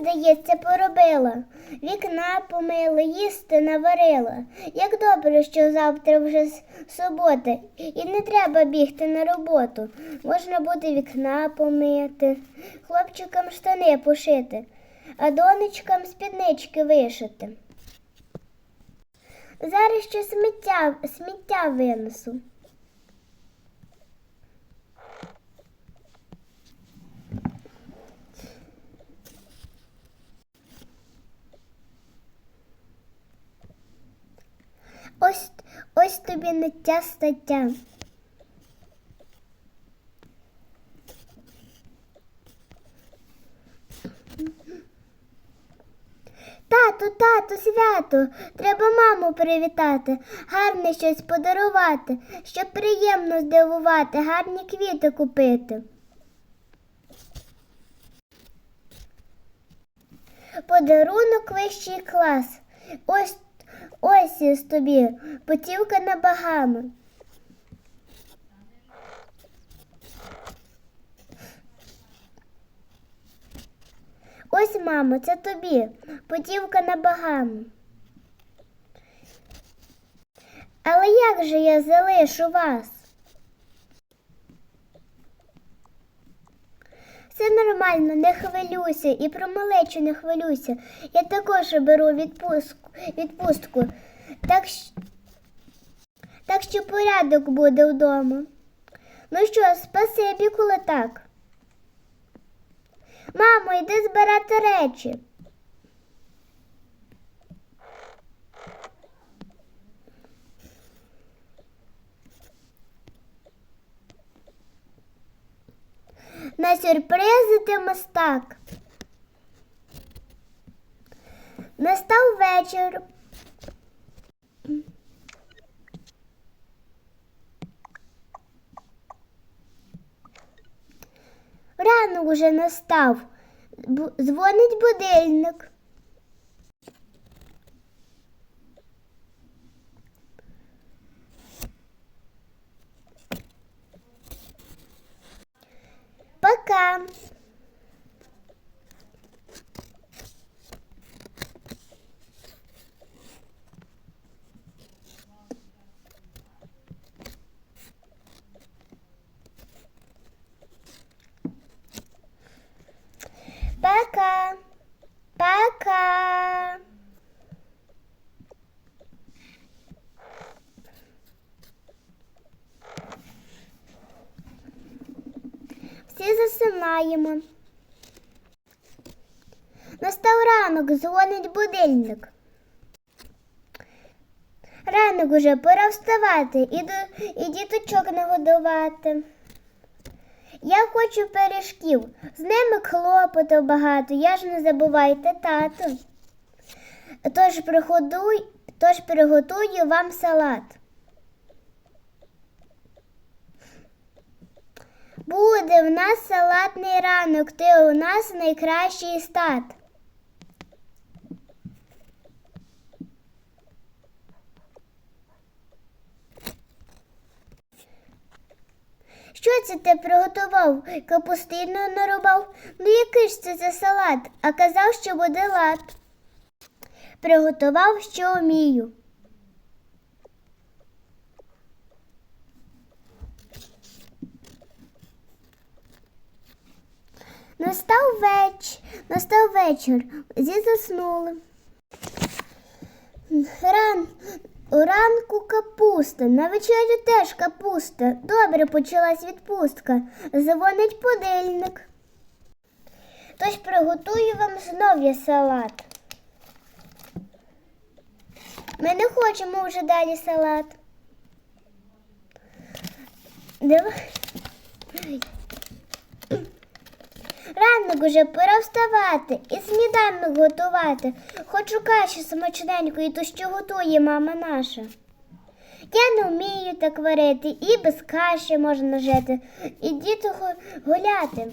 здається, поробила. Вікна помила, їсти наварила. Як добре, що завтра вже субота, і не треба бігти на роботу. Можна буде вікна помити, хлопчикам штани пошити, а донечкам спіднички вишити. Зараз ще сміття, сміття винесу. Ось, ось тобі не стаття. Тату, тату, свято, треба маму привітати, гарне щось подарувати, щоб приємно здивувати, гарні квіти купити. Подарунок вищий клас. Ось ось тобі, путівка на Багами. Ось, мамо, це тобі, путівка на Багами. Але як же я залишу вас? Нормально, не хвилюйся і про малечу не хвилюйся. Я також беру відпустку, відпустку. Так, так що порядок буде вдома. Ну що, спасибі, коли так. Мамо, йди збирати речі. Сюрпризи ти мастак. Настав вечір. Ранок уже настав. Дзвонить будильник. Пока. Пока. Пока. Всі засинаємо. Настав ранок, дзвонить будильник. Ранок уже пора вставати і, до, і діточок нагодувати. Я хочу пиріжків, з ними хлопоту багато, я ж не забувайте тату. Тож приготуй, тож приготую вам салат. Буде в нас салатний ранок, ти у нас найкращий стат. Що це ти приготував? Капустину нарубав? Ну який ж це за салат? А казав, що буде лад. Приготував, що вмію. Настав вечір, настав вечір, зі заснули. Ран, уранку капуста, на вечерю теж капуста. Добре почалась відпустка. Дзвонить будильник. Тож приготую вам знов я салат. Ми не хочемо вже далі салат. Давай. Ранок уже пора вставати і сніданок готувати. Хочу каші смачненької, то що готує мама наша. Я не вмію так варити, і без каші можна жити, і діти гуляти.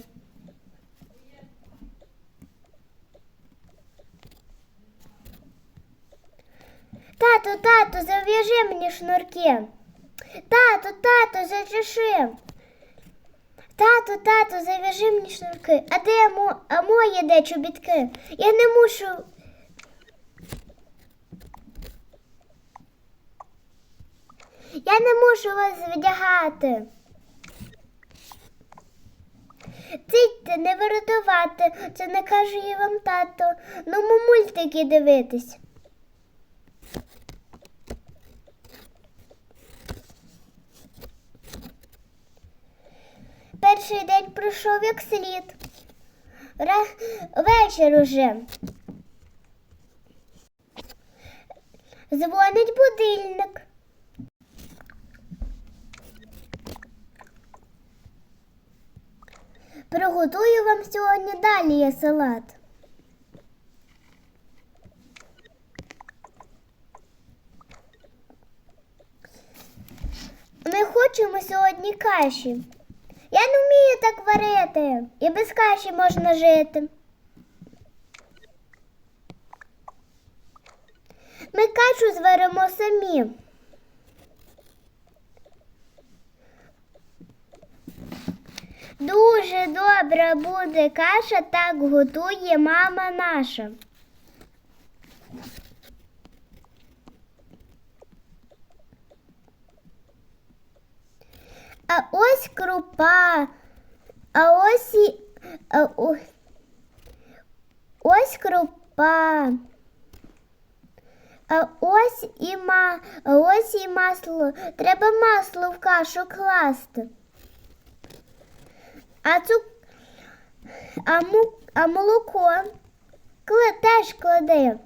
Тату, тату, зав'яжи мені шнурки. Тату, тату, зачеши. Тату, тату, зав'яжи мені шнурки. А де мо... а мої де чобітки? Я не мушу. Я не мушу вас вдягати. Цитьте, не вирятувати, це не каже і вам тато. Ну, му мультики дивитись. Перший день пройшов як слід. Ра... Вечір уже. Дзвонить будильник. Приготую вам сьогодні далі я салат. Ми хочемо сьогодні каші. Я не вмію так варити. І без каші можна жити. Ми кашу зваримо самі. Дуже добра буде каша, так готує мама наша. А ось крупа, а ось і а, о- ось крупа. А ось і ма, а ось і масло. Треба масло в кашу класти. А цук... а, му... а молоко теж клади.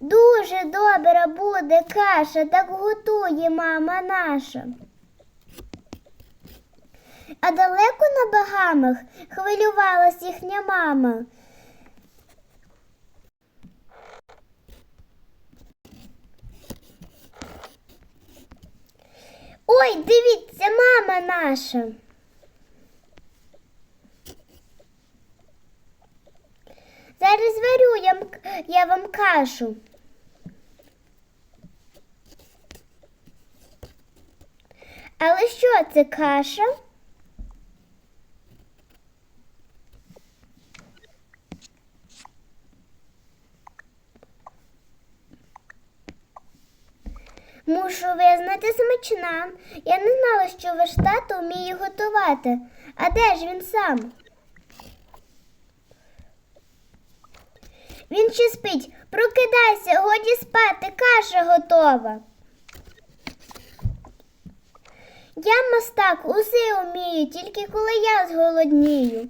Дуже добра буде каша, так готує мама наша. А далеко на багамах хвилювалась їхня мама. Ой, дивіться, мама наша. Зараз варю я, я вам кашу. Але що це каша? Мушу визнати смачна. Я не знала, що ваш тато вміє готувати. А де ж він сам? Він ще спить. Прокидайся, годі спати, каша готова. Я мастак усе вмію, тільки коли я зголоднію.